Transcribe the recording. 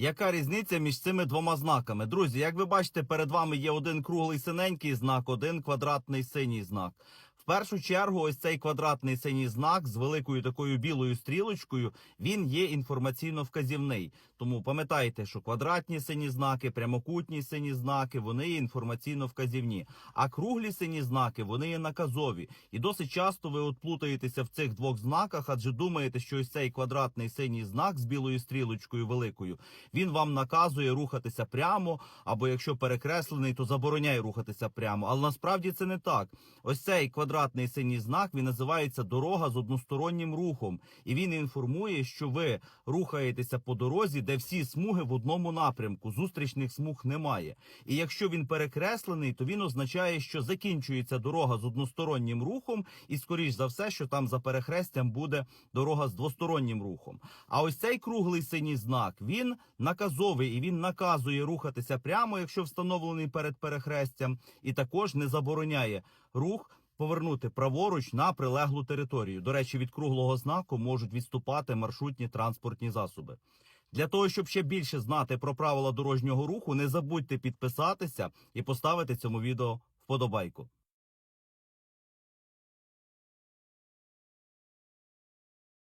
Яка різниця між цими двома знаками? Друзі, як ви бачите, перед вами є один круглий синенький знак, один квадратний синій знак. Першу чергу, ось цей квадратний синій знак з великою такою білою стрілочкою, він є інформаційно вказівний. Тому пам'ятайте, що квадратні сині знаки, прямокутні сині знаки, вони є інформаційно вказівні. А круглі сині знаки, вони є наказові. І досить часто ви от плутаєтеся в цих двох знаках, адже думаєте, що ось цей квадратний синій знак з білою стрілочкою великою, він вам наказує рухатися прямо, або якщо перекреслений, то забороняє рухатися прямо. Але насправді це не так. Ось цей квадратний синій знак він називається дорога з одностороннім рухом, і він інформує, що ви рухаєтеся по дорозі, де всі смуги в одному напрямку. Зустрічних смуг немає. І якщо він перекреслений, то він означає, що закінчується дорога з одностороннім рухом, і скоріш за все, що там за перехрестям буде дорога з двостороннім рухом. А ось цей круглий синій знак він наказовий і він наказує рухатися прямо, якщо встановлений перед перехрестям, і також не забороняє рух. Повернути праворуч на прилеглу територію. До речі, від круглого знаку можуть відступати маршрутні транспортні засоби. Для того, щоб ще більше знати про правила дорожнього руху, не забудьте підписатися і поставити цьому відео вподобайку.